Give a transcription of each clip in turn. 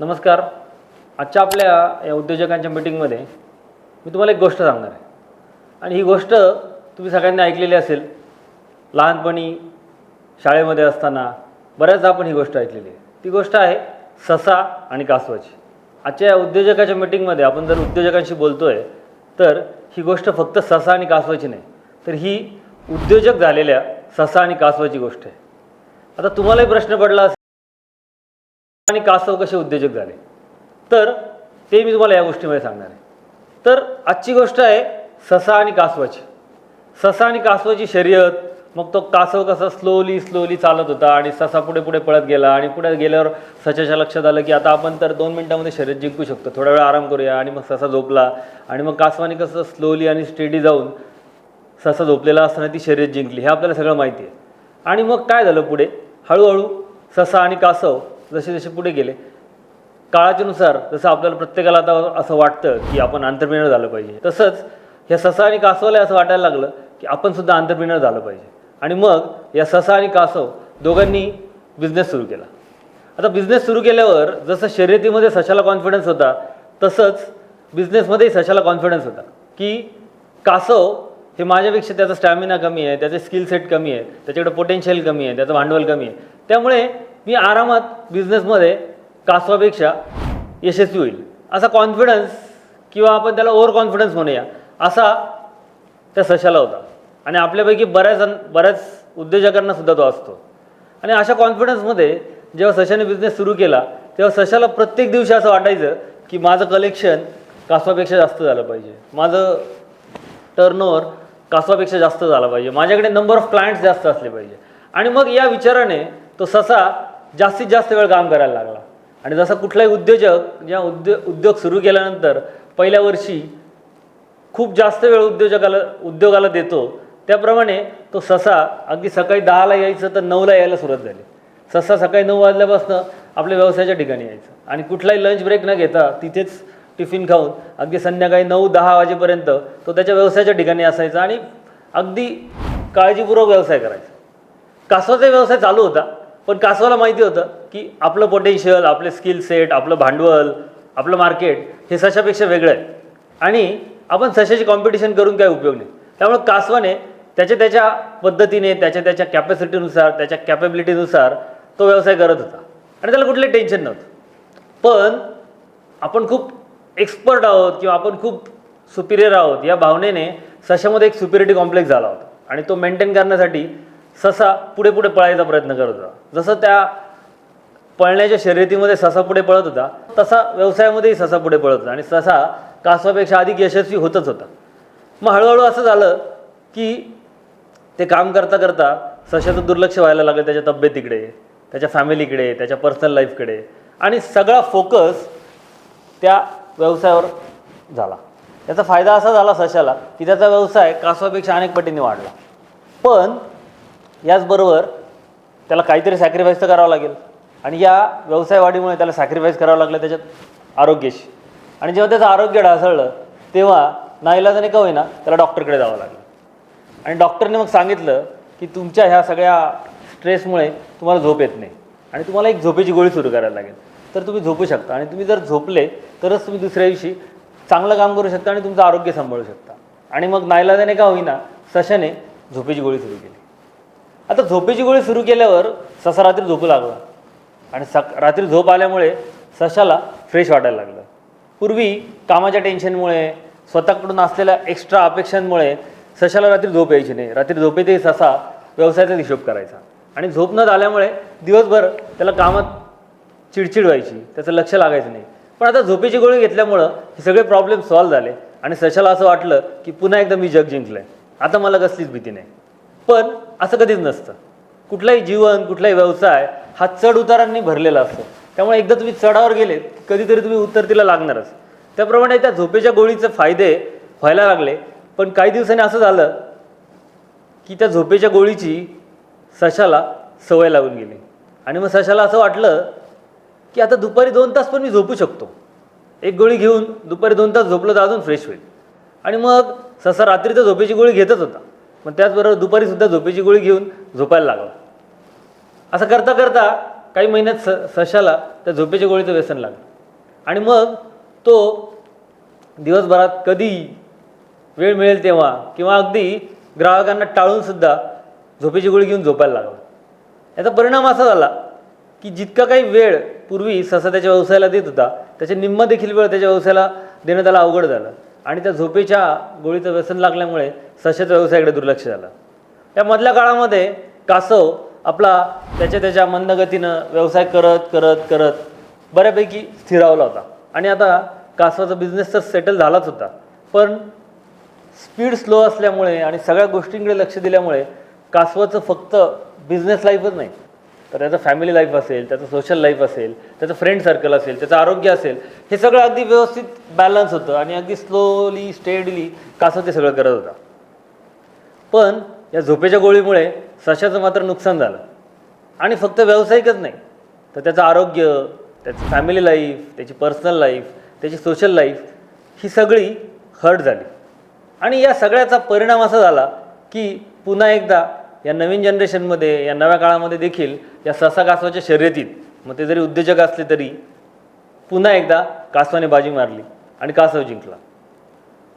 नमस्कार. आजच्या आपल्या या उद्योजकांच्या मीटिंगमध्ये मी तुम्हाला एक गोष्ट सांगणार आहे. आणि ही गोष्ट तुम्ही सगळ्यांनी ऐकलेली असेल लहानपणी शाळेमध्ये असताना बऱ्याचदा आपण ही गोष्ट ऐकलेली आहे. ती गोष्ट आहे ससा आणि कासवाची. आजच्या या उद्योजकाच्या मीटिंगमध्ये आपण जर उद्योजकांशी बोलतो आहे तर ही गोष्ट फक्त ससा आणि कासवाची नाही तर ही उद्योजक झालेल्या ससा आणि कासवाची गोष्ट आहे. आता तुम्हालाही प्रश्न पडला आणि कासव कसे उद्योजक झाले? तर ते मी तुम्हाला या गोष्टीमध्ये सांगणार आहे. तर आजची गोष्ट आहे ससा आणि कासवाची. ससा आणि कासवाची शर्यत मग तो कासव कसा स्लोली स्लोली चालत होता आणि ससा पुढे पुढे पळत गेला आणि पुढे गेल्यावर सच्याच्या लक्षात आलं की आता आपण तर दोन मिनटामध्ये शर्यत जिंकू शकतो. थोडा वेळ आराम करूया आणि मग ससा झोपला आणि मग कासवाने कसं स्लोली आणि स्टेडी जाऊन ससा झोपलेला असताना ती शर्यत जिंकली. हे आपल्याला सगळं माहिती आहे. आणि मग काय झालं पुढे? हळूहळू ससा आणि कासव जसे जसे पुढे गेले काळाच्यानुसार जसं आपल्याला प्रत्येकाला आता असं वाटतं की आपण आंतरप्रिनर झालं पाहिजे तसंच ह्या ससा आणि कासवाला असं वाटायला लागलं की आपण सुद्धा आंतरप्रिनर झालं पाहिजे. आणि मग या ससा आणि कासव दोघांनी बिझनेस सुरू केला. आता बिझनेस सुरू केल्यावर जसं शर्यतीमध्ये सशाला कॉन्फिडन्स होता तसंच बिझनेसमध्येही सशाला कॉन्फिडन्स होता की कासव हे माझ्यापेक्षा त्याचा स्टॅमिना कमी आहे त्याचे स्किल सेट कमी आहे त्याच्याकडे पोटेन्शियल कमी आहे त्याचं भांडवल कमी आहे. त्यामुळे मी आरामात बिझनेसमध्ये कासवापेक्षा यशस्वी होईल. असा कॉन्फिडन्स किंवा आपण त्याला ओव्हर कॉन्फिडन्स म्हणूया असा त्या सशाला होता. आणि आपल्यापैकी बऱ्याच जण बऱ्याच उद्योजकांना सुद्धा तो असतो. आणि अशा कॉन्फिडन्समध्ये जेव्हा सशाने बिझनेस सुरू केला तेव्हा सशाला प्रत्येक दिवशी असं वाटायचं की माझं कलेक्शन कासवापेक्षा जास्त झालं पाहिजे. माझं टर्नओव्हर कासवापेक्षा जास्त झाला पाहिजे. माझ्याकडे नंबर ऑफ क्लायंट्स जास्त असले पाहिजे. आणि मग या विचाराने तो ससा जास्तीत जास्त वेळ काम करायला लागला. आणि जसा कुठलाही उद्योजक जेव्हा उद्यो उद्योग सुरू केल्यानंतर पहिल्या वर्षी खूप जास्त वेळ उद्योजकाला उद्योगाला देतो. त्याप्रमाणे तो ससा अगदी सकाळी दहाला यायचं तर नऊला यायला सुरुवात झाली. ससा सकाळी नऊ वाजल्यापासून आपल्या व्यवसायाच्या ठिकाणी यायचं. आणि कुठलाही लंच ब्रेक न घेता तिथेच टिफिन खाऊन अगदी संध्याकाळी नऊ दहा वाजेपर्यंत तो त्याच्या व्यवसायाच्या ठिकाणी असायचा आणि अगदी काळजीपूर्वक व्यवसाय करायचा. कासवाचा व्यवसाय चालू होता. पण कासवाला माहिती होतं की आपलं पोटेन्शियल आपले स्किल सेट आपलं भांडवल आपलं मार्केट हे सशापेक्षा वेगळं आहे. आणि आपण सशाची कॉम्पिटिशन करून काही उपयोग नाही. त्यामुळे कासवाने त्याच्या त्याच्या पद्धतीने त्याच्या त्याच्या कॅपॅसिटीनुसार त्याच्या कॅपेबिलिटीनुसार तो व्यवसाय करत होता. आणि त्याला कुठलंही टेन्शन नव्हतं. पण आपण खूप एक्सपर्ट आहोत किंवा आपण खूप सुपिरियर आहोत या भावनेने सशामध्ये एक सुपिरिटी कॉम्प्लेक्स झाला होता. आणि तो मेंटेन करण्यासाठी ससा पुढे पुढे पळायचा प्रयत्न करत होता. जसं त्या पळण्याच्या शर्यतीमध्ये ससा पुढे पळत होता तसा व्यवसायामध्येही ससा पुढे पळत होता आणि ससा कासवापेक्षा अधिक यशस्वी होतच होता. मग हळूहळू असं झालं की ते काम करता करता सशाचं दुर्लक्ष व्हायला लागलं त्याच्या तब्येतीकडे त्याच्या फॅमिलीकडे त्याच्या पर्सनल लाईफकडे आणि सगळा फोकस त्या व्यवसायावर झाला. त्याचा फायदा असा झाला सशाला की त्याचा व्यवसाय कासवापेक्षा अनेक पटीने वाढला. पण याचबरोबर त्याला काहीतरी सॅक्रिफाईस तर करावं लागेल. आणि या व्यवसाय वाढीमुळे त्याला सॅक्रिफाईस करावं लागलं त्याच्यात आरोग्याशी. आणि जेव्हा त्याचं आरोग्य ढासळलं तेव्हा नाईलाजाने का होईना त्याला डॉक्टरकडे जावं लागलं. आणि डॉक्टरने मग सांगितलं की तुमच्या ह्या सगळ्या स्ट्रेसमुळे तुम्हाला झोप येत नाही. आणि तुम्हाला एक झोपेची गोळी सुरू करायला लागेल. तर तुम्ही झोपू शकता. आणि तुम्ही जर झोपले तरच तुम्ही दुसऱ्या दिवशी चांगलं काम करू शकता आणि तुमचं आरोग्य सांभाळू शकता. आणि मग नाईलाजाने का होईना सशाने झोपेची गोळी सुरू केली. आता झोपेची गोळी सुरू केल्यावर ससा रात्री झोपू लागला. आणि सक रात्री झोप आल्यामुळे सशाला फ्रेश वाटायला लागलं. पूर्वी कामाच्या टेन्शनमुळे स्वतःकडून असलेल्या एक्स्ट्रा अपेक्षांमुळे सशाला रात्री झोप यायची नाही. रात्री झोपेतही ससा व्यवसायाचा हिशोब करायचा. आणि झोप न झाल्यामुळे दिवसभर त्याला कामात चिडचिड व्हायची. त्याचं लक्ष लागायचं नाही. पण आता झोपेची गोळी घेतल्यामुळं हे सगळे प्रॉब्लेम सॉल्व्ह झाले. आणि सशाला असं वाटलं की पुन्हा एकदा मी जग जिंकलं आहे आता मला कसलीच भीती नाही. पण असं कधीच नसतं. कुठलाही जीवन कुठलाही व्यवसाय हा चढ उतारांनी भरलेला असतो. त्यामुळे एकदा तुम्ही चढावर गेले कधीतरी तुम्ही उतरतीला लागणारच. त्याप्रमाणे त्या झोपेच्या गोळीचे फायदे व्हायला लागले. पण काही दिवसांनी असं झालं की त्या झोपेच्या गोळीची सशाला सवय लागून गेली. आणि मग सशाला असं वाटलं की आता दुपारी दोन तास पण मी झोपू शकतो. एक गोळी घेऊन दुपारी दोन तास झोपलं तर अजून फ्रेश होईल. आणि मग ससा रात्री तर झोपेची गोळी घेतच होता. पण त्याचबरोबर दुपारीसुद्धा झोपेची गोळी घेऊन झोपायला लागला. असं करता करता काही महिन्यात स सशाला त्या झोपेच्या गोळीचं व्यसन लागलं. आणि मग तो दिवसभरात कधी वेळ मिळेल तेव्हा किंवा अगदी ग्राहकांना टाळूनसुद्धा झोपेची गोळी घेऊन झोपायला लागला. याचा परिणाम असा झाला की जितका काही वेळ पूर्वी ससा त्याच्या व्यवसायाला देत होता त्याच्या निम्मा देखील वेळ त्याच्या व्यवसायाला देणं त्याला अवघड झालं. आणि त्या झोपेच्या गोळीचं व्यसन लागल्यामुळे सशाच्या व्यवसायाकडे दुर्लक्ष झालं. या मधल्या काळामध्ये कासव आपला त्याच्या त्याच्या मंदगतीनं व्यवसाय करत करत करत बऱ्यापैकी स्थिरावला होता. आणि आता कासवाचा बिझनेस तर सेटल झालाच होता. पण स्पीड स्लो असल्यामुळे आणि सगळ्या गोष्टींकडे लक्ष दिल्यामुळे कासवाचं फक्त बिझनेस लाईफच नाही तर त्याचं फॅमिली लाईफ असेल त्याचं सोशल लाईफ असेल त्याचं फ्रेंड सर्कल असेल त्याचं आरोग्य असेल हे सगळं अगदी व्यवस्थित बॅलन्स होतं आणि अगदी स्लोली स्टेडली कासव ते सगळं करत होता. पण या झोपेच्या गोळीमुळे सशाचं मात्र नुकसान झालं. आणि फक्त व्यावसायिकच नाही तर त्याचं आरोग्य त्याची फॅमिली लाईफ त्याची पर्सनल लाईफ त्याची सोशल लाईफ ही सगळी हर्ट झाली. आणि या सगळ्याचा परिणाम असा झाला की पुन्हा एकदा या नवीन जनरेशनमध्ये या नव्या काळामध्ये देखील या ससा कासवाच्या शर्यतीत मग ते जरी उद्योजक असले तरी पुन्हा एकदा कासवाने बाजी मारली आणि कासव जिंकला.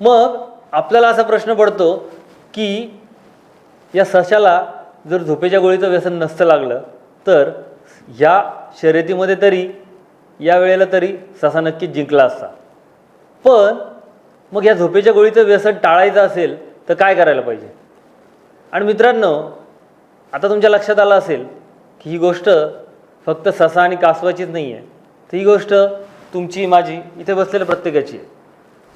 मग आपल्याला असा प्रश्न पडतो की या सशाला जर झोपेच्या गोळीचं व्यसन नसतं लागलं तर ह्या शर्यतीमध्ये तरी या वेळेला तरी ससा नक्कीच जिंकला असता. पण मग या झोपेच्या गोळीचं व्यसन टाळायचं असेल तर काय करायला पाहिजे? आणि मित्रांनो आता तुमच्या लक्षात आलं असेल की ही गोष्ट फक्त ससा आणि कासवाचीच नाही आहे तर ही गोष्ट तुमची माझी इथे बसलेल्या प्रत्येकाची आहे.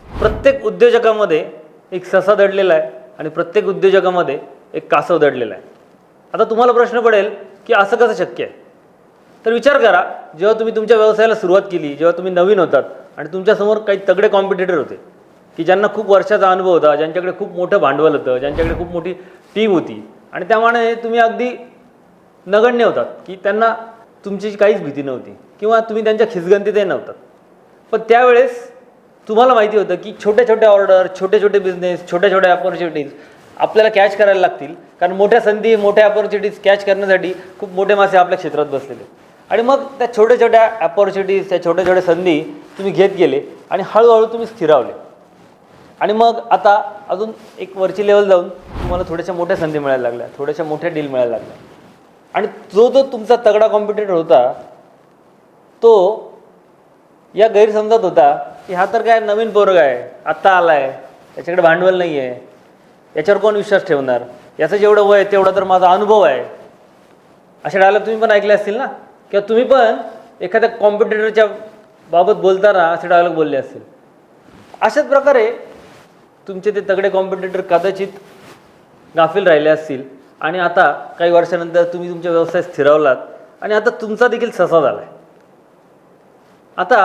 प्रत्येक उद्योजकामध्ये एक ससा दडलेला आहे आणि प्रत्येक उद्योजकामध्ये एक कासव दडलेला आहे. आता तुम्हाला प्रश्न पडेल की असं कसं शक्य आहे? तर विचार करा जेव्हा तुम्ही तुमच्या व्यवसायाला सुरुवात केली जेव्हा तुम्ही नवीन होतात आणि तुमच्यासमोर काही तगडे कॉम्पिटिटर होते की ज्यांना खूप वर्षाचा अनुभव होता ज्यांच्याकडे खूप मोठं भांडवल होतं ज्यांच्याकडे खूप मोठी टीम होती. आणि त्यामुळे तुम्ही अगदी नगण्य होतात की त्यांना तुमची काहीच भीती नव्हती किंवा तुम्ही त्यांच्या खिसगंतीतही नव्हतात. पण त्यावेळेस तुम्हाला माहिती होतं की छोट्या छोट्या ऑर्डर छोटे छोटे बिझनेस छोट्या छोट्या ऑपॉर्च्युनिटीज आपल्याला कॅच करायला लागतील. कारण मोठ्या संधी मोठ्या ऑपॉर्च्युनिटीज कॅच करण्यासाठी खूप मोठे मासे आपल्या क्षेत्रात बसलेले. आणि मग त्या छोट्या छोट्या ऑपॉर्च्युनिटीज त्या छोट्या छोट्या संधी तुम्ही घेत गेले आणि हळूहळू तुम्ही स्थिरावले. आणि मग आता अजून एक वरची लेवल जाऊन तुम्हाला थोड्याशा मोठ्या संधी मिळायला लागल्या थोड्याशा मोठ्या डील मिळायला लागल्या. आणि जो जो तुमचा तगडा कॉम्पिटिटर होता तो या गैरसमजात होता की हा तर काय नवीन पोरग आहे आत्ता आला आहे याच्याकडे भांडवल नाही आहे याच्यावर कोण विश्वास ठेवणार? याचं जेवढं वय तेवढा तर माझा अनुभव आहे. असे डायलॉग तुम्ही पण ऐकले असतील ना? किंवा तुम्ही पण एखाद्या कॉम्पिटिटरच्या बाबत बोलताना असे डायलॉग बोलले असतील. अशाच प्रकारे तुमचे ते तगडे कॉम्पिटिटर कदाचित गाफील राहिले असतील. आणि आता काही वर्षानंतर तुम्ही तुमच्या व्यवसाय स्थिरावलात. आणि आता तुमचा देखील ससा झाला आहे आता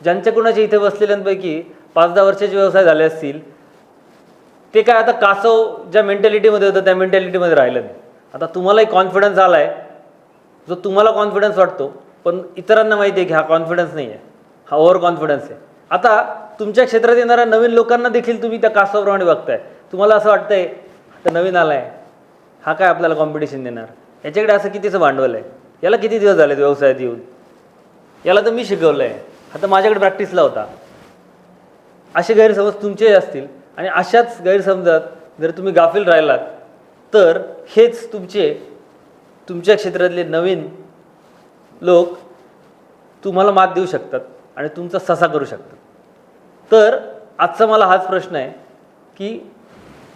ज्यांच्या कुणाच्या इथे बसलेल्यांपैकी पाच दहा वर्षाचे व्यवसाय झाले असतील ते काय आता कासव ज्या मेंटॅलिटीमध्ये होतं त्या मेंटॅलिटीमध्ये राहिलं नाही आता तुम्हालाही कॉन्फिडन्स आला आहे जो तुम्हाला कॉन्फिडन्स वाटतो. पण इतरांना माहिती आहे की हा कॉन्फिडन्स नाही आहे हा ओव्हर कॉन्फिडन्स आहे. आता तुमच्या क्षेत्रात येणाऱ्या नवीन लोकांना देखील तुम्ही त्या कासवाप्रमाणे बघताय. तुम्हाला असं वाटतंय आता नवीन आला आहे हा काय आपल्याला कॉम्पिटिशन देणार? याच्याकडे असं कितीचं भांडवल आहे? याला किती दिवस झालेत व्यवसायात येऊन? याला तर मी शिकवलं आहे आता माझ्याकडे प्रॅक्टिसला होता. असे गैरसमज तुमचेही असतील आणि अशाच गैरसमजात जर तुम्ही गाफील राहिलात तर हेच तुमचे तुमच्या क्षेत्रातले नवीन लोक तुम्हाला मात देऊ शकतात आणि तुमचा ससा करू शकतात. तर आजचा मला हाच प्रश्न आहे की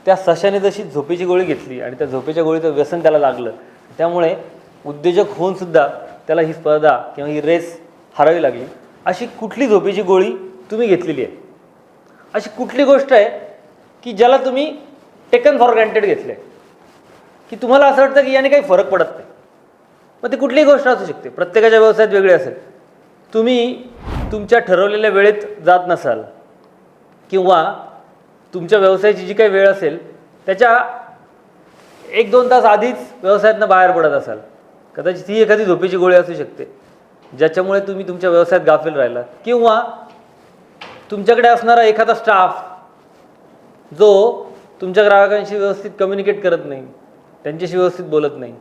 त्या सशाने जशी झोपेची गोळी घेतली आणि त्या झोपेच्या गोळीचं व्यसन त्याला लागलं त्यामुळे उद्योजक होऊन सुद्धा त्याला ही स्पर्धा किंवा ही रेस हरावी लागली. अशी कुठली झोपेची गोळी तुम्ही घेतलेली आहे? अशी कुठली गोष्ट आहे की ज्याला तुम्ही टेकन फॉर ग्रँटेड घेतले की तुम्हाला असं वाटतं की याने काही फरक पडत नाही? मग ती कुठलीही गोष्ट असू शकते. प्रत्येकाच्या व्यवसायात वेगळी असेल. तुम्ही तुमच्या ठरवलेल्या वेळेत जात नसाल. किंवा तुमच्या व्यवसायाची जी काही वेळ असेल त्याच्या एक दोन तास आधीच व्यवसायातनं बाहेर पडत असाल. कदाचित ही एखादी झोपेची गोळी असू शकते ज्याच्यामुळे तुम्ही तुमच्या व्यवसायात गाफील राहिला किंवा तुमच्याकडे असणारा एखादा स्टाफ जो तुमच्या ग्राहकांशी व्यवस्थित कम्युनिकेट करत नाही त्यांच्याशी व्यवस्थित बोलत नाही.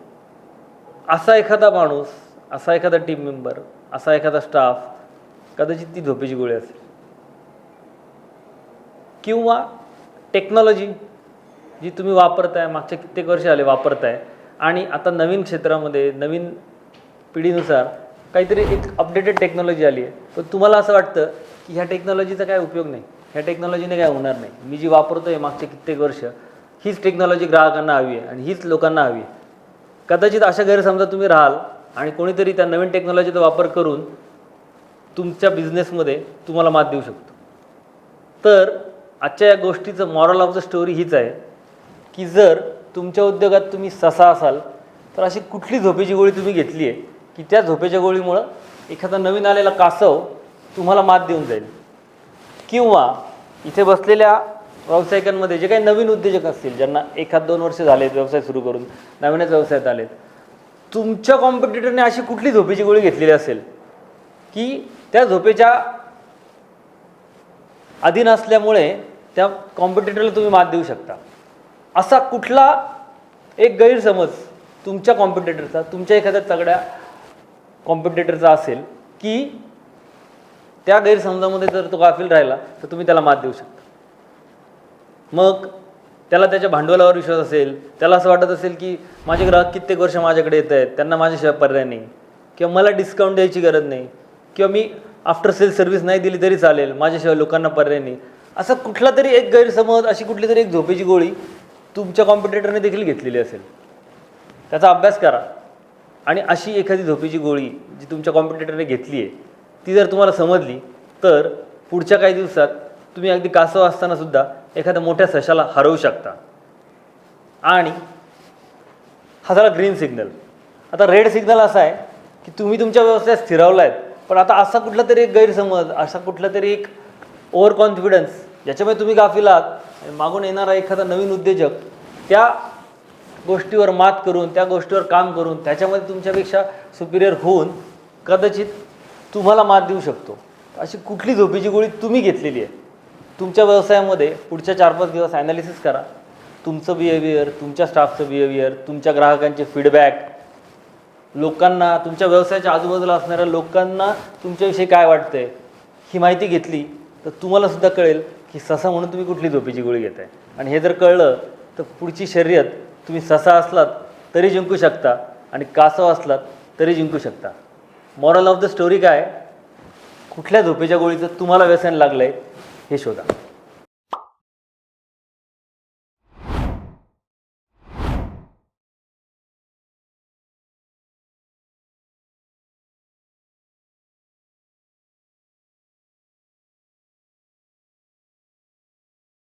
असा एखादा माणूस असा एखादा टीम मेंबर असा एखादा स्टाफ कदाचित ती झोपेची गोळी असेल. किंवा टेक्नॉलॉजी जी तुम्ही वापरताय मागच्या कित्येक वर्ष आले वापरताय आणि आता नवीन क्षेत्रामध्ये नवीन पिढीनुसार काहीतरी एक अपडेटेड टेक्नॉलॉजी आली आहे. पण तुम्हाला असं वाटतं की ह्या टेक्नॉलॉजीचा काय उपयोग नाही? ह्या टेक्नॉलॉजीने काय होणार नाही? मी जी वापरतो आहे मागचे कित्येक वर्ष हीच टेक्नॉलॉजी ग्राहकांना हवी आहे आणि हीच लोकांना हवी आहे. कदाचित अशा गैरसमजा तुम्ही राहाल आणि कोणीतरी त्या नवीन टेक्नॉलॉजीचा वापर करून तुमच्या बिझनेसमध्ये तुम्हाला मात देऊ शकतो. तर आजच्या या गोष्टीचं मॉरल ऑफ द स्टोरी हीच आहे की जर तुमच्या उद्योगात तुम्ही ससा असाल तर अशी कुठली झोपेची गोळी तुम्ही घेतली आहे की त्या झोपेच्या गोळीमुळं एखादा नवीन आलेला कासव तुम्हाला मात देऊन जाईल. किंवा इथे बसलेल्या व्यावसायिकांमध्ये जे काही नवीन उद्योजक असतील ज्यांना एखाद दोन वर्ष झालेत व्यवसाय सुरू करून नवीनच व्यवसायात आलेत तुमच्या कॉम्पिटिटरने अशी कुठली झोपेची गोळी घेतलेली असेल की त्या झोपेच्या अधीन असल्यामुळे त्या कॉम्पिटिटरला तुम्ही मात देऊ शकता. असा कुठला एक गैरसमज तुमच्या कॉम्पिटिटरचा तुमच्या एखाद्या तगड्या कॉम्पिटिटरचा असेल की त्या गैरसमजामध्ये जर तो गाफील राहिला तर तुम्ही त्याला मात देऊ शकता. मग त्याला त्याच्या भांडवलावर विश्वास असेल त्याला असं वाटत असेल की माझे ग्राहक कित्येक वर्ष माझ्याकडे येत आहेत त्यांना माझ्याशिवाय पर्याय नाही किंवा मला डिस्काउंट द्यायची गरज नाही किंवा मी आफ्टर सेल सर्व्हिस नाही दिली तरी चालेल माझ्याशिवाय लोकांना पर्याय नाही असा कुठला तरी एक गैरसमज अशी कुठली तरी एक झोपेची गोळी तुमच्या कॉम्पिटिटरने देखील घेतलेली असेल. त्याचा अभ्यास करा. आणि अशी एखादी झोपेची गोळी जी तुमच्या कॉम्पिटिटरने घेतली आहे ती जर तुम्हाला समजली तर पुढच्या काही दिवसात तुम्ही अगदी कासव असताना सुद्धा एखाद्या मोठ्या सशाला हरवू शकता. आणि हा झाला ग्रीन सिग्नल आता रेड सिग्नल असा आहे की तुम्ही तुमच्या व्यवसायात स्थिरावला आहेत पण आता असा कुठला तरी एक गैरसमज असा कुठला तरी एक ओव्हर कॉन्फिडन्स ज्याच्यामुळे तुम्ही गाफील आहात मागून येणारा एखादा नवीन उद्योजक त्या गोष्टीवर मात करून त्या गोष्टीवर काम करून त्याच्यामध्ये तुमच्यापेक्षा सुपिरियर होऊन कदाचित तुम्हाला मात देऊ शकतो. अशी कुठली झोपीची गोळी तुम्ही घेतलेली आहे? तुमच्या व्यवसायामध्ये पुढच्या चार पाच दिवस ॲनालिसिस करा. तुमचं बिहेवियर तुमच्या स्टाफचं बिहेवियर तुमच्या ग्राहकांचे फीडबॅक लोकांना तुमच्या व्यवसायाच्या आजूबाजूला असणाऱ्या लोकांना तुमच्याविषयी काय वाटतंय ही माहिती घेतली तर तुम्हाला सुद्धा कळेल की ससा म्हणून तुम्ही कुठली झोपेची गोळी घेताय? आणि हे जर कळलं तर पुढची शर्यत तुम्ही ससा असलात तरी जिंकू शकता. आणि कासव असलात तरी जिंकू शकता. मॉरल ऑफ द स्टोरी काय? कुठल्या झोपेच्या गोळीचं तुम्हाला व्यसन लागलं आहे हे शोधा.